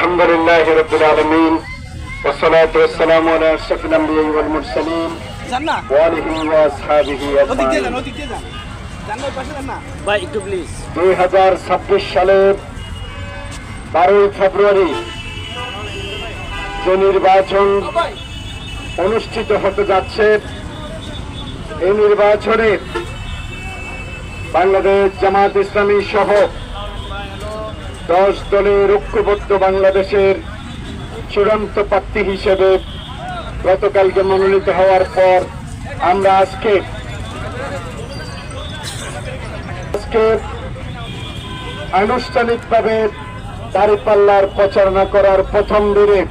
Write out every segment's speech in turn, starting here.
الحمد لله رب العالمين والصلاة والسلام على أشرف الأنبياء والمرسلين যান না وآله وأصحابه ওদিক দিয়ে যান أجمعين ওদিক দিয়ে যান যান না ওই পাশে যান না ভাই একটু প্লিজ দুই হাজার ছাব্বিশ সালের বারোই ফেব্রুয়ারি যে নির্বাচন অনুষ্ঠিত হতে যাচ্ছে এই নির্বাচনে বাংলাদেশ জামাত ইসলামী সহ দশ দলের ঐক্যবদ্ধ বাংলাদেশের চূড়ান্ত প্রার্থী হিসেবে গতকালকে মনোনীত হওয়ার পর আমরা আজকে আজকে আনুষ্ঠানিকভাবে দাঁড়িপাল্লার প্রচারণা করার প্রথম দিনে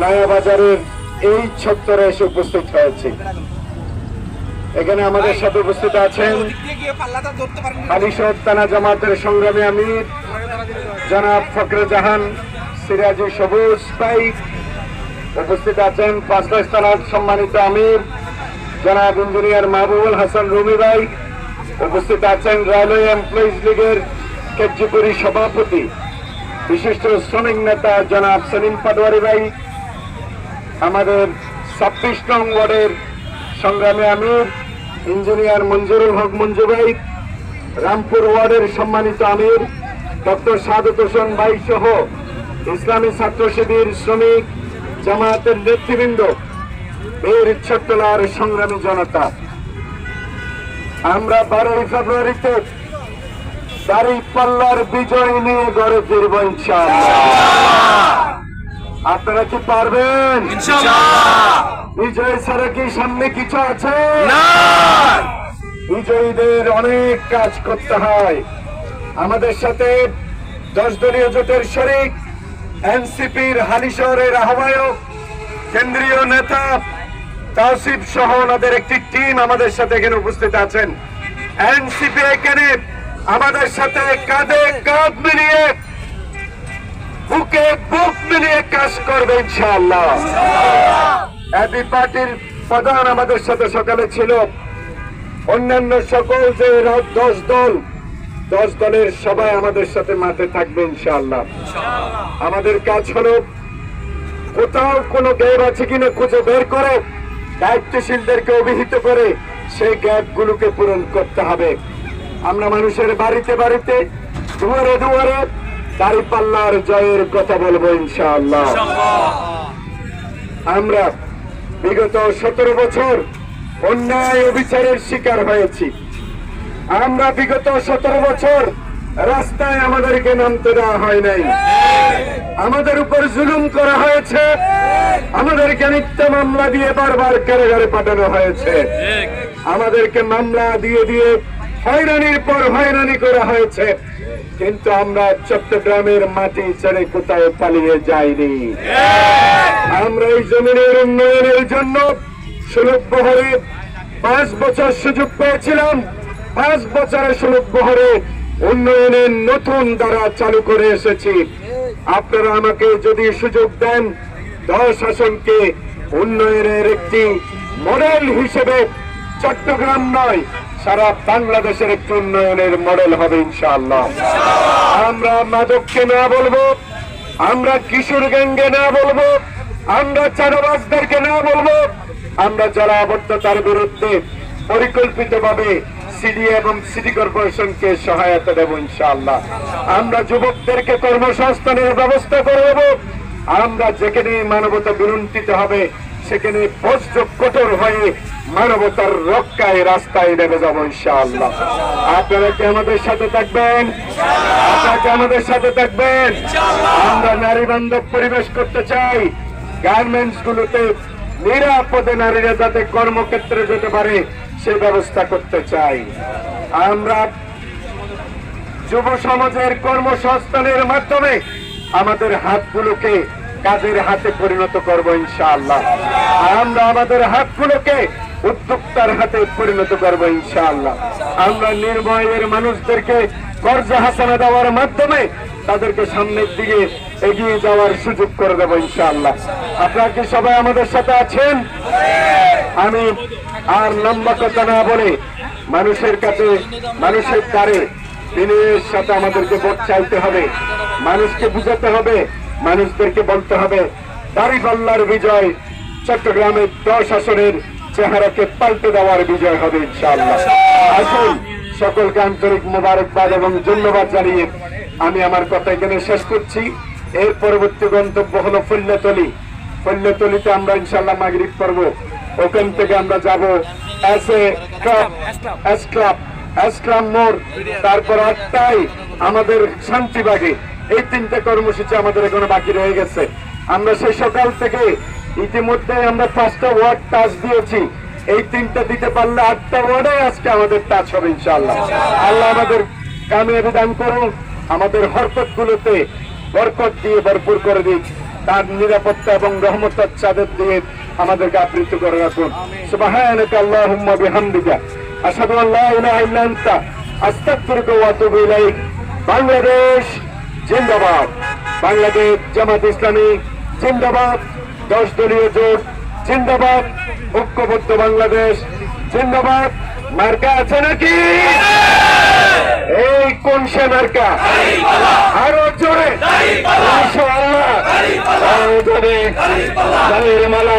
নয়াবাজারের এই ছত্তরে এসে উপস্থিত হয়েছে এখানে আমাদের সাথে উপস্থিত আছেন ওদিক দিয়ে গিয়ে পাল্লাটা ধরতে পারেন না। হালিশদ তানা জামাতের সংগ্রামী আমির জনাব ফখরে জাহান, সিরাজি সবুজ ভাই উপস্থিত আছেন পাঁচটা থানার সম্মানিত আমির, জনাব ইঞ্জিনিয়ার মাহবুবুল হাসান রুমি ভাই উপস্থিত আছেন রেলওয়ে এমপ্লয়িজ লীগের কার্যকরী সভাপতি। বিশিষ্ট শ্রমিক নেতা জনাব সেলিম পাটোয়ারি ভাই, আমাদের ছাব্বিশ নং ওয়ার্ডের সংগ্রামী আমির, ইঞ্জিনিয়ার মঞ্জুরুল হক মঞ্জু ভাই, রামপুর ওয়ার্ডের সম্মানিত আমির ডক্টর সাদত হোসেন ভাই সহ ইসলামী ছাত্র শিবির শ্রমিক জামায়াতের নেতৃবৃন্দ বীর ছোট্টলার সংগ্রামী জনতা। আমরা বারোই ফেব্রুয়ারিতে দাড়ি পাল্লার বিজয় নিয়ে গড়ে ফিরব আপনারা কি পারবেন? বিজয় ছাড়া কি সামনে কিছু আছে? বিজয়ীদের অনেক কাজ করতে হয়। আমাদের সাথে দশ দলীয় জোটের শরিক, এনসিপির হালিশহরের আহ্বায়ক, কেন্দ্রীয় নেতা তাওসিফ সহ ওনাদের একটি টিম আমাদের সাথে এখানে উপস্থিত আছেন। এনসিপি এখানে আমাদের সাথে কাঁধে কাঁধ মিলিয়ে, বুকে বুক মিলিয়ে কাজ করবে ইনশাআল্লাহ। এবি পার্টির প্রধান আমাদের সাথে সকালে ছিল। অন্যান্য সকল যে দশ দল দশ দলের সবাই আমাদের সাথে মাঠে থাকবে ইনশাআল্লাহ। আমাদের কাজ হলো, কোথাও কোনো গ্যাপ আছে কিনা খুঁজে বের করে, দায়িত্বশীলদেরকে অভিহিত করে সেই গ্যাপ গুলোকে পূরণ করতে হবে। আমরা মানুষের বাড়িতে বাড়িতে, দুয়ারে দুয়ারে, দাঁড়িপাল্লার জয়ের কথা বলব ইনশাআল্লাহ। আমরা বিগত সতেরো বছর অন্যায় অবিচারের শিকার হয়েছি। আমরা বিগত সতেরো বছর রাস্তায় আমাদেরকে নামতে দেওয়া হয় নাই। আমাদের উপর জুলুম করা হয়েছে। আমাদেরকে মিথ্যা মামলা দিয়ে বারবার কারাগারে পাঠানো হয়েছে। আমাদেরকে মামলা দিয়ে দিয়ে হয়রানির পর হয়রানি করা হয়েছে। কিন্তু আমরা চট্টগ্রামের মাটি ছেড়ে কোথাও পালিয়ে যাইনি? আমরা এই জমিনের উন্নয়নের জন্য সুলভ বহরে পাঁচ বছর সুযোগ পেয়েছিলাম। পাঁচ বছরের সুলভ বহরে উন্নয়নের নতুন দ্বারা চালু করে এসেছি। আপনারা আমাকে যদি সুযোগ দেন দশ উন্নয়নের একটি মডেল হিসেবে চট্টগ্রাম নয়, সারা বাংলাদেশের একটি উন্নয়নের মডেল হবে ইনশাআল্লাহ। আমরা মাদককে না বলব, আমরা কিশোর গ্যাংকে না বলব, আমরা চারবাসদেরকে না বলব, আমরা জলাবদ্ধতার বিরুদ্ধে পরিকল্পিতভাবে সিডি এবং সিটি কর্পোরেশনকে সহায়তা দেব ইনশাআল্লাহ। আমরা যুবকদেরকে কর্মসংস্থানের ব্যবস্থা করে দেব। আমরা যেখানে মানবতা বিলুণ্ঠিত হবে, সেখানে বজ্র কঠোর হয়ে মানবতার রক্ষায় রাস্তায় নেমে যাব ইনশাআল্লাহ। আপনারা কি আমাদের সাথে থাকবেন? আপনারা কি আমাদের সাথে থাকবেন? আমরা নারী বান্ধব পরিবেশ করতে চাই। গার্মেন্টস গুলোতে নিরাপদে নারীরা যাতে কর্মক্ষেত্রে যেতে পারে সে ব্যবস্থা করতে চাই। আমরা যুব সমাজের কর্মসংস্থানের মাধ্যমে আমাদের হাতগুলোকে কাজের হাতে পরিণত করব ইনশাআল্লাহ। আমরা আমাদের হাতগুলোকে উদ্যোক্তার হাতে পরিণত করব ইনশাআল্লাহ। আমরা নির্ভয়ের মানুষদেরকে কর্জ হাসানা দেওয়ার মাধ্যমে তাদেরকে সামনের দিকে এগিয়ে যাওয়ার সুযোগ করে দেবো ইনশাআল্লাহ। আপনারা কি সবাই আমাদের সাথে আছেন? আমি আর লম্বা কথা না বলে মানুষের কাছে, মানুষের দ্বারে দিনের সাথে আমাদেরকে ভোট চাইতে হবে। মানুষকে বুঝাতে হবে, মানুষদেরকে বলতে হবে, দাঁড়িপাল্লার বিজয় চট্টগ্রামের দশ আসনের চেহারাকে পাল্টে দেওয়ার বিজয় হবে ইনশাআল্লাহ। আসুন, সকলকে আন্তরিক মোবারকবাদ এবং ধন্যবাদ জানিয়ে আমি আমার কথা এখানে শেষ করছি। এর পরবর্তী গন্তব্য হলো ফল্যতলি ফল্যতলিতে আমরা ইনশাল্লাহ মাগরিব করব ওখান থেকে আমরা যাব S A club S club S club মোড়। তারপর আটটায় আমাদের শান্তিবাগে। এই তিনটে কর্মসূচি আমাদের এখনও বাকি রয়ে গেছে। আমরা সেই সকাল থেকে ইতিমধ্যে আমরা পাঁচটা ওয়ার্ড টাচ দিয়েছি। এই তিনটা দিতে পারলে আটটা ওয়ার্ডে আজকে আমাদের টাচ হবে ইনশাআল্লাহ। আল্লাহ আমাদের কামিয়াবি দান করুন। আমাদের হরকত গুলোতে বরকত দিয়ে ভরপুর করে দিক। তার নিরাপত্তা এবং রহমতার চাদর দিয়ে আমাদেরকে আবৃত করে রাখুন। সুবহানাকা আল্লাহুম্মা বিহামদিকা। আশহাদু ইলাহা ইল্লা আনতা। আস্তাগফিরুকা ওয়া আতুবু ইলাইক। বাংলাদেশ জিন্দাবাদ। বাংলাদেশ জামাত ইসলামী জিন্দাবাদ। দশ দলীয় জোট জিন্দাবাদ। ঐক্যবদ্ধ বাংলাদেশ জিন্দাবাদ। মার্কা আছে নাকি? মার্কা আরও জোরে। ইনশাআল্লাহ। আরও জোরে দাঁড়িয়ে মালা।